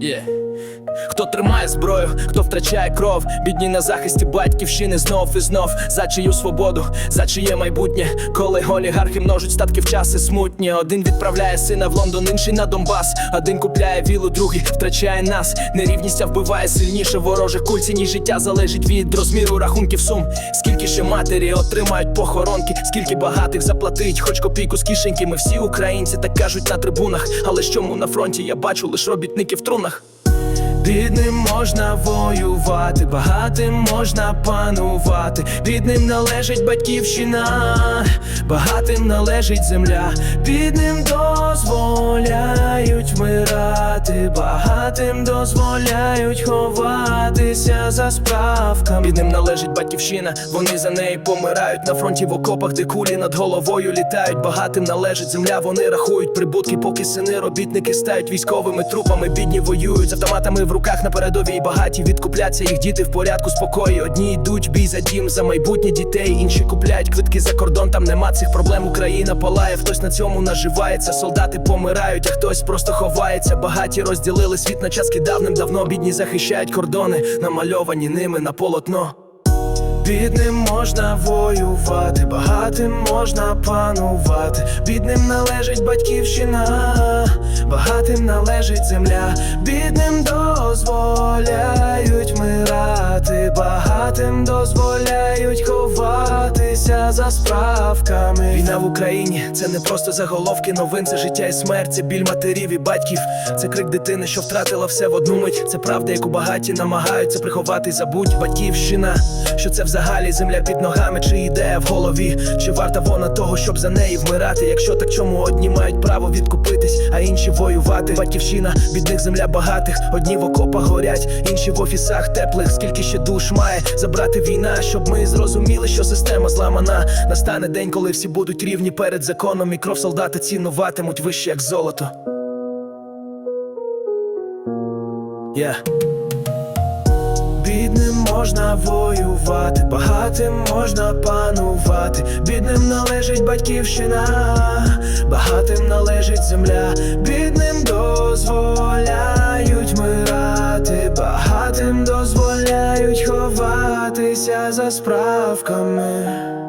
Yeah. Хто тримає зброю, хто втрачає кров, бідні на захисті батьківщини знов і знов за чию свободу, за чиє майбутнє, коли олігархи множуть статки в часи смутні. Один відправляє сина в Лондон, інший на Донбас. Один купляє вілу, другий втрачає нас. Нерівність вбиває сильніше ворожих куль. Ціні життя залежить від розміру рахунків сум. Скільки ще матері отримають похоронки, скільки багатих заплатить, хоч копійку з кишеньки. Ми всі українці так кажуть на трибунах. Але чому на фронті я бачу лише робітники в трунах. Бідним можна воювати, багатим можна панувати. Бідним належить батьківщина, багатим належить земля. Бідним дозволяють вмирати, багатим дозволяють ховатися за справками. Бідним належить батьківщина, вони за неї помирають на фронті в окопах, де кулі над головою літають. Багатим належить земля, вони рахують прибутки, поки сини робітники стають військовими трупами. Бідні воюють з автоматами в руках на передовій. Багаті відкупляться, їх діти в порядку спокої. Одні йдуть бій за дім, за майбутнє дітей, інші купляють квитки за кордон. Там нема цих проблем. Україна палає, хтось на цьому наживається. Солдати помирають, а хтось просто ховається. Багаті розділили світ на час давним-давно. Бідні захищають кордони, намальовані ними на полотно. Бідним можна воювати, багатим можна панувати. Бідним належить батьківщина, багатим належить земля. Бідним дозволяють мирати, багатим дозволяють ховатися за справками. Війна в Україні це не просто заголовки новин, це життя і смерть, це біль матерів і батьків. Це крик дитини, що втратила все в одну мить. Це правда, яку багаті намагаються приховати. Забудь батьківщина, що це взагалі земля під ногами, чи ідея в голові, чи варта вона того, щоб за неї вмирати. Якщо так, чому одні мають право відкупитись, а інші воювати. Батьківщина, бідних земля багатих, одні в окопах горять, інші в офісах теплих. Скільки ще душ має забрати війна, щоб ми зрозуміли, що система зламана. Настане день, коли всі будуть рівні перед законом, і кров солдата цінуватимуть вище, як золото. Yeah. Бідним можна воювати, багатим можна панувати. Бідним належить батьківщина, багатим належить земля. Бідним дозволяють мирати, багатим дозволяють ховатися за справками.